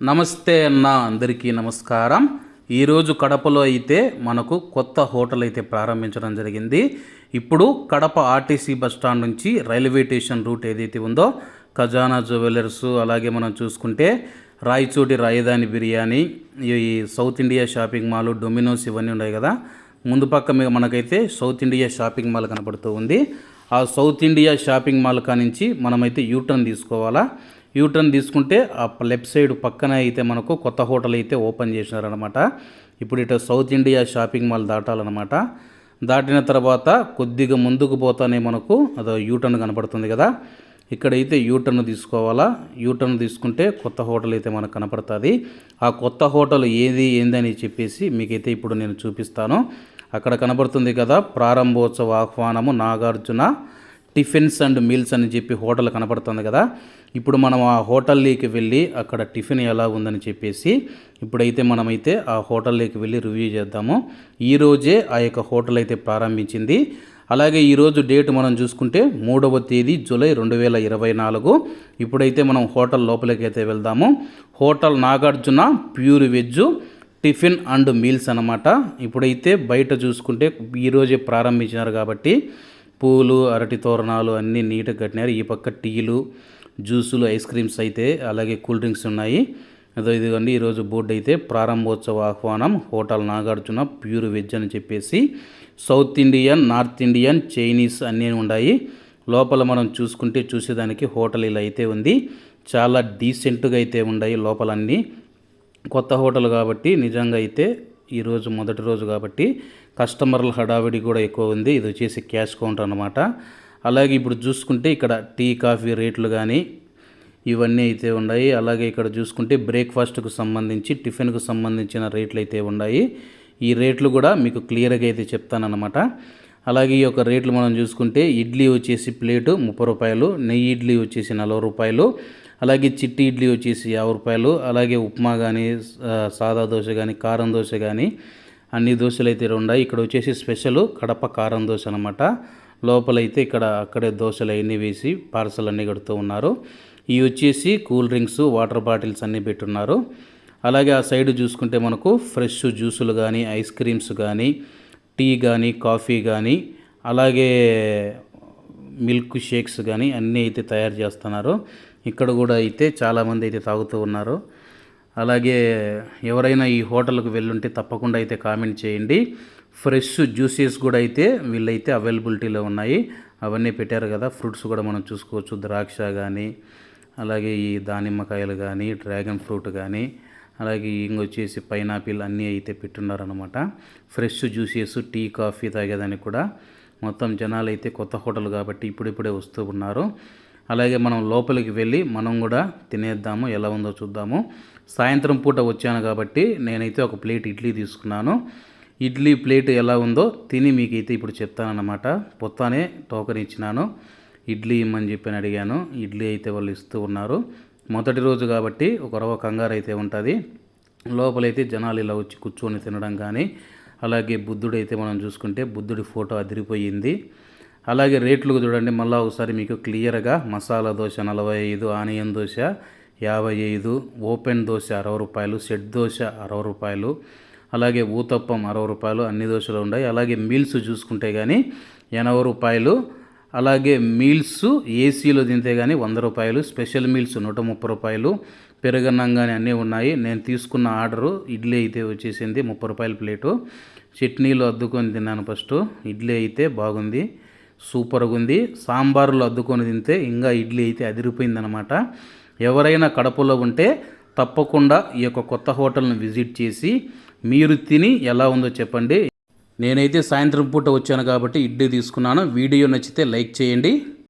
నమస్తే అన్న అందరికీ నమస్కారం. ఈరోజు కడపలో అయితే మనకు కొత్త హోటల్ అయితే ప్రారంభించడం జరిగింది. ఇప్పుడు కడప ఆర్టీసీ బస్ స్టాండ్ నుంచి రైల్వే స్టేషన్ రూట్ ఏదైతే ఉందో ఖజానా జ్యువెలర్స్ అలాగే మనం చూసుకుంటే రాయచోటి రాయదాని బిర్యానీ ఈ south India shopping mall Domino's ఇవన్నీ ఉన్నాయి కదా. ముందు పక్క మీద మనకైతే సౌత్ ఇండియా షాపింగ్ మాల్ కనబడుతూ ఉంది. ఆ సౌత్ ఇండియా షాపింగ్ మాల్ కానించి మనమైతే యూటర్న్ తీసుకోవాలా. యూటర్న్ తీసుకుంటే ఆ లెఫ్ట్ సైడ్ పక్కన అయితే మనకు కొత్త హోటల్ అయితే ఓపెన్ చేసినారనమాట ఇప్పుడు ఇటు సౌత్ ఇండియా షాపింగ్ మాల్ దాటాలన్నమాట. దాటిన తర్వాత కొద్దిగా ముందుకు పోతానే మనకు అదో యూటర్న్ కనపడుతుంది కదా. ఇక్కడైతే యూటర్న్ తీసుకోవాలా? యూటర్న్ తీసుకుంటే కొత్త హోటల్ అయితే మనకు కనపడుతుంది. ఆ కొత్త హోటల్ ఏది ఏందని చెప్పేసి మీకైతే ఇప్పుడు నేను చూపిస్తాను. అక్కడ కనబడుతుంది కదా ప్రారంభోత్సవ ఆహ్వానము నాగార్జున టిఫిన్స్ అండ్ మీల్స్ అని చెప్పి హోటల్ కనపడుతుంది కదా. ఇప్పుడు మనం ఆ హోటల్లోకి వెళ్ళి అక్కడ టిఫిన్ ఎలా ఉందని చెప్పేసి ఇప్పుడైతే మనమైతే ఆ హోటల్లోకి వెళ్ళి రివ్యూ చేద్దాము. ఈరోజే ఆ యొక్క హోటల్ అయితే ప్రారంభించింది. అలాగే ఈరోజు డేట్ మనం చూసుకుంటే మూడవ తేదీ జూలై రెండు వేల ఇరవై నాలుగు. ఇప్పుడైతే మనం హోటల్ లోపలికి అయితే వెళ్దాము. Hotel Nagarjuna pure veg tiffin and meals అన్నమాట. ఇప్పుడైతే బయట చూసుకుంటే ఈరోజే ప్రారంభించినారు కాబట్టి పూలు అరటి తోరణాలు అన్నీ నీట్గా కట్టినారు. ఈ పక్క టీలు జ్యూసులు ఐస్ క్రీమ్స్ అయితే అలాగే కూల్ డ్రింక్స్ ఉన్నాయి. అదో ఇదిగోండి ఈరోజు బోర్డు అయితే ప్రారంభోత్సవ ఆహ్వానం. హోటల్ నాగార్జున ప్యూర్ వెజ్ అని చెప్పేసి south Indian north Indian Chinese అన్నీ ఉన్నాయి. లోపల మనం చూసుకుంటే చూసేదానికి హోటల్ ఇలా అయితే ఉంది. చాలా డీసెంట్గా అయితే ఉన్నాయి లోపల అన్నీ కొత్త హోటల్ కాబట్టి నిజంగా అయితే ఈరోజు మొదటి రోజు కాబట్టి కస్టమర్ల హడావిడి కూడా ఎక్కువ ఉంది. ఇది వచ్చేసి క్యాష్ కౌంటర్ అనమాట అలాగే ఇప్పుడు చూసుకుంటే ఇక్కడ టీ కాఫీ రేట్లు కానీ ఇవన్నీ అయితే ఉన్నాయి. అలాగే ఇక్కడ చూసుకుంటే బ్రేక్ఫాస్ట్కు సంబంధించి టిఫిన్కు సంబంధించిన రేట్లు అయితే ఉన్నాయి. ఈ రేట్లు కూడా మీకు క్లియర్గా అయితే చెప్తానన్నమాట. అలాగే ఈ యొక్క రేట్లు మనం చూసుకుంటే ఇడ్లీ వచ్చేసి ప్లేటు ముప్పై రూపాయలు నెయ్యి ఇడ్లీ వచ్చేసి నలభై రూపాయలు అలాగే చిట్టి ఇడ్లీ వచ్చేసి యాభై రూపాయలు అలాగే ఉప్మా కానీ సాదా దోశ కానీ కారం దోశ కానీ అన్ని దోశలు అయితే ఉన్నాయి. ఇక్కడ వచ్చేసి స్పెషల్ కడప కారం దోశ అనమాట లోపలైతే ఇక్కడ అక్కడే దోశలు అవన్నీ వేసి పార్సల్ అన్నీ కడుతూ ఉన్నారు. ఇవి వచ్చేసి కూల్ డ్రింక్స్ వాటర్ బాటిల్స్ అన్నీ పెట్టున్నారు. అలాగే ఆ సైడ్ చూసుకుంటే మనకు ఫ్రెష్ జ్యూసులు కానీ ఐస్ క్రీమ్స్ కానీ టీ కానీ కాఫీ కానీ అలాగే మిల్క్ షేక్స్ కానీ అన్నీ అయితే తయారు చేస్తున్నారు. ఇక్కడ కూడా అయితే చాలామంది అయితే తాగుతూ ఉన్నారు. అలాగే ఎవరైనా ఈ హోటల్కి వెళ్ళుంటే తప్పకుండా అయితే కామెంట్ చేయండి. ఫ్రెష్ జ్యూసెస్ కూడా అయితే వీళ్ళైతే అవైలబిలిటీలో ఉన్నాయి. అవన్నీ పెట్టారు కదా ఫ్రూట్స్ కూడా మనం చూసుకోవచ్చు. ద్రాక్ష కానీ అలాగే ఈ దానిమ్మకాయలు కానీ డ్రాగన్ ఫ్రూట్ కానీ అలాగే ఇంకొచ్చేసి పైనాపిల్ అన్నీ అయితే పెట్టున్నారనమాట ఫ్రెష్ జ్యూసెస్ టీ కాఫీ తాగేదానికి కూడా మొత్తం జనాలు అయితే కొత్త హోటల్ కాబట్టి ఇప్పుడిప్పుడే వస్తూ ఉన్నారు. అలాగే మనం లోపలికి వెళ్ళి మనం కూడా తినేద్దాము ఎలా ఉందో చూద్దాము. సాయంత్రం పూట వచ్చాను కాబట్టి నేనైతే ఒక ప్లేట్ ఇడ్లీ తీసుకున్నాను. ఇడ్లీ ప్లేట్ ఎలా ఉందో తిని మీకైతే ఇప్పుడు చెప్తానన్నమాట. పొత్తానే టోకెన్ ఇచ్చినాను. ఇడ్లీ ఇమ్మని చెప్పి అడిగాను. ఇడ్లీ అయితే వాళ్ళు ఇస్తూ ఉన్నారు. మొదటి రోజు కాబట్టి ఒక రవ కంగారు అయితే ఉంటుంది. లోపలైతే జనాలు ఇలా వచ్చి కూర్చొని తినడం కానీ అలాగే బుద్ధుడు అయితే మనం చూసుకుంటే బుద్ధుడి ఫోటో అదిరిపోయింది. అలాగే రేట్లు చూడండి మళ్ళీ ఒకసారి మీకు క్లియర్గా మసాలా దోశ నలభై ఐదు ఆనియన్ దోశ యాభై ఐదు ఓపెన్ దోశ అరవై రూపాయలు సెట్ దోశ అరవై రూపాయలు అలాగే ఊతప్పం అరవై రూపాయలు అన్ని దోశలు ఉన్నాయి. అలాగే మీల్స్ చూసుకుంటే కానీ ఎనభై రూపాయలు అలాగే మీల్స్ ఏసీలో తింటే కానీ వంద రూపాయలు స్పెషల్ మీల్స్ నూట ముప్పై రూపాయలు పెరగన్నం కానీ అన్నీ ఉన్నాయి. నేను తీసుకున్న ఆర్డరు ఇడ్లీ అయితే వచ్చేసింది ముప్పై రూపాయల ప్లేటు. చట్నీలు అద్దుకొని తిన్నాను ఫస్ట్. ఇడ్లీ అయితే బాగుంది సూపర్గా ఉంది. సాంబార్లో అద్దుకొని తింటే ఇంకా ఇడ్లీ అయితే అదిరిపోయిందనమాట ఎవరైనా కడపలో ఉంటే తప్పకుండా ఈ యొక్క కొత్త హోటల్ని విజిట్ చేసి మీరు తిని ఎలా ఉందో చెప్పండి. నేనైతే సాయంత్రం పూట వచ్చాను కాబట్టి ఇడ్లీ తీసుకున్నాను. వీడియో నచ్చితే లైక్ చేయండి.